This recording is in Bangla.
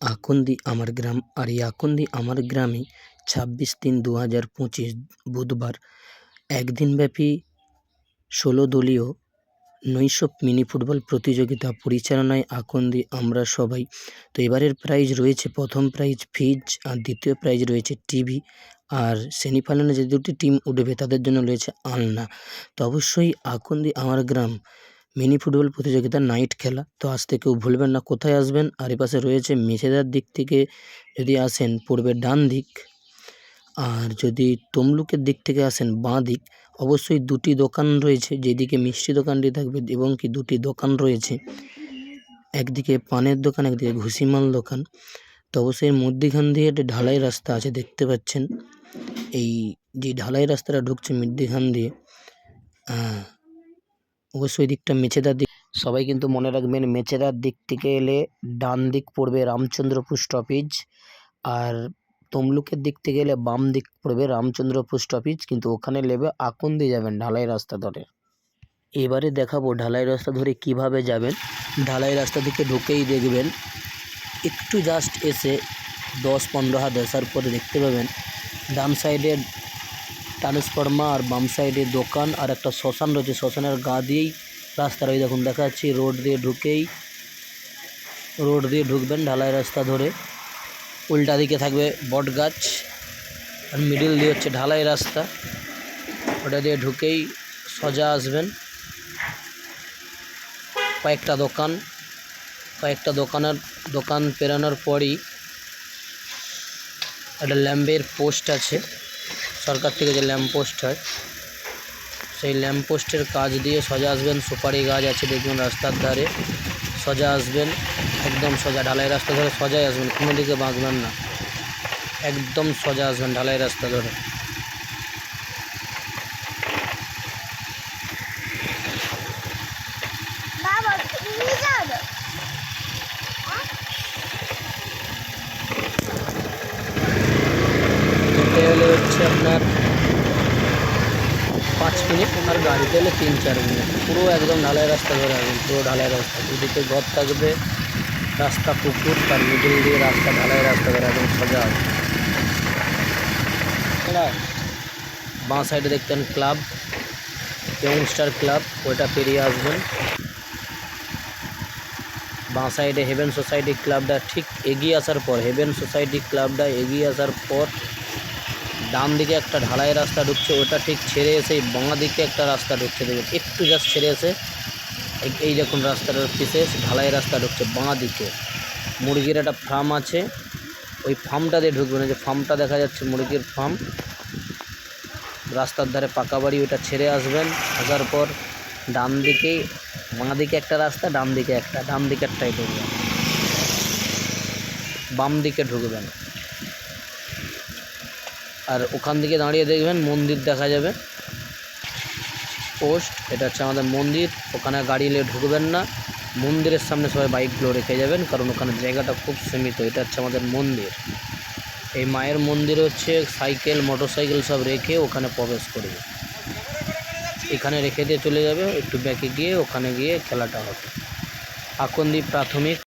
আকন্দি আমার গ্রাম, আর এই আকন্দি আমার গ্রামে ছাব্বিশ তিন দু হাজার পঁচিশ বুধবার একদিনব্যাপী ষোলো দলীয় নৈশ মিনি ফুটবল প্রতিযোগিতা পরিচালনায় আকন্দি আমরা সবাই। তো এবারের প্রাইজ রয়েছে, প্রথম প্রাইজ ফ্রিজ আর দ্বিতীয় প্রাইজ রয়েছে টিভি, আর সেমিফাইনালে যে দুটি টিম উঠবে তাদের জন্য রয়েছে আলনা। তো অবশ্যই আকন্দি আমার গ্রাম মিনি ফুটবল প্রতিযোগিতা নাইট খেলা। তো আসতে কেউ ভুলবেন না কোথায় আসবেন? আর এপাশে রয়েছে মেছেদার দিক থেকে যদি আসেন পড়বে ডান দিক আর যদি তমলুকের দিক থেকে আসেন বাঁ দিক অবশ্যই দুটি দোকান রয়েছে যেদিকে মিষ্টি দোকানটি থাকবে এবং কি দুটি দোকান রয়েছে। একদিকে পানের দোকান একদিকে ঘুষিমাল দোকান। তো অবশ্যই মধ্যিখান দিয়ে একটা ঢালাই রাস্তা আছে দেখতে পাচ্ছেন। এই যে ঢালাই রাস্তাটা ঢুকছে মধ্যিখান দিয়ে আহ, অবশ্যই দিকটা মেছেদার দিক। সবাই কিন্তু মনে রাখবেন মেছেদার দিক থেকে এলে ডান দিক পড়বে রামচন্দ্রপুর স্টপেজ আর তমলুকের দিক থেকে এলে বাম দিক পড়বে রামচন্দ্রপুর স্টপেজ কিন্তু ওখানে নেবে আকন্দি যাবেন ঢালাই রাস্তা ধরে। এবারে দেখাবো ঢালাই রাস্তা ধরে কীভাবে যাবেন। ঢালাই রাস্তা থেকে ঢুকেই দেখবেন একটু জাস্ট এসে দশ পনেরো হাত আসার পরে দেখতে পাবেন। ডান সাইডে ট্রান্সফর্মার, আর বাম সাইডে দোকান, আর একটা শ্মশান রয়েছে। শ্মশানের গা দিয়েই রাস্তার ওই দেখুন দেখা যাচ্ছে রোড দিয়ে ঢুকেই, রোড দিয়ে ঢুকবেন ঢালাই রাস্তা ধরে। উল্টা দিকে থাকবে বট গাছ, আর মিডিল দিয়ে হচ্ছে ঢালাই রাস্তা। ওটা দিয়ে ঢুকেই সোজা আসবেন। কয়েকটা দোকান, কয়েকটা দোকানের, দোকান পেরানোর পরই একটা ল্যাম্পের পোস্ট আছে। সরকার থেকে যে ল্যাম্পপোস্ট হয়, সেই ল্যাম্প পোস্টের কাজ দিয়ে সোজা আসবেন, সুপারি গাছ আছে, দেখবেন রাস্তার ধারে, সোজা আসবেন, একদম সোজা, ঢালাই রাস্তা ধরে সোজাই আসবেন, কোনো দিকে বাঁধবেন না, একদম সোজা আসবেন, ঢালাই রাস্তা ধরে। হচ্ছে আপনার পাঁচ মিনিট আর গাড়িতে হলে তিন, চার মিনিট। পুরো একদম ঢালাই রাস্তা ধরে আসবেন পুরো ঢালাই রাস্তা। দুদিকে ঘর থাকবে, রাস্তা পুকুর, তার মিডিল দিয়ে রাস্তা, ঢালাই রাস্তা ধরে একদম সোজা বাঁ সাইডে দেখতেন ক্লাব ইয়ংস্টার ক্লাব ওইটা পেরিয়ে আসবেন। বাঁ সাইডে হেভেন সোসাইটি ক্লাবটা ঠিক এগিয়ে আসার পর হেভেন সোসাইটি ক্লাবটা এগিয়ে আসার পর ডান দিকে একটা ঢালাই রাস্তা ঢুকছে, ওটা ঠিক ছেড়ে এসে বাঁ দিকে একটা রাস্তা ঢুকছে, দেখুন, একটু জাস্ট ছেড়ে এসে এই- দেখুন রাস্তাটার পিছে ঢালাই রাস্তা ঢুকছে বাঁ দিকে। মুরগির একটা ফার্ম আছে, ওই ফার্মটা দিয়ে ঢুকবে না যে ফার্মটা দেখা যাচ্ছে মুরগির ফার্ম। রাস্তার ধারে পাকা বাড়ি ওইটা ছেড়ে আসবেন, আসার পর ডান দিকেই বাঁ দিকে একটা রাস্তা, ডান দিকে একটা, ডান দিকে একটাই ঢুকবেন। বাম দিকে ঢুকবেন। আর ওখান থেকে দাঁড়িয়ে দেখবেন, মন্দির দেখা যাবে। পোস্ট, এটা হচ্ছে আমাদের মন্দির, ওখানে গাড়ি নিয়ে ঢুকবেন না। মন্দিরের সামনে সবাই বাইকগুলো রেখে যাবেন, কারণ ওখানে জায়গাটা খুব সীমিত, এটা হচ্ছে আমাদের মন্দির। এই মায়ের মন্দির হচ্ছে সাইকেল মোটর সাইকেল সব রেখে ওখানে প্রবেশ করবে। এখানে রেখে দিয়ে চলে যাবে, একটু ব্যাকে গিয়ে ওখানে গিয়ে খেলাটা হবে। আকন্দি প্রাথমিক।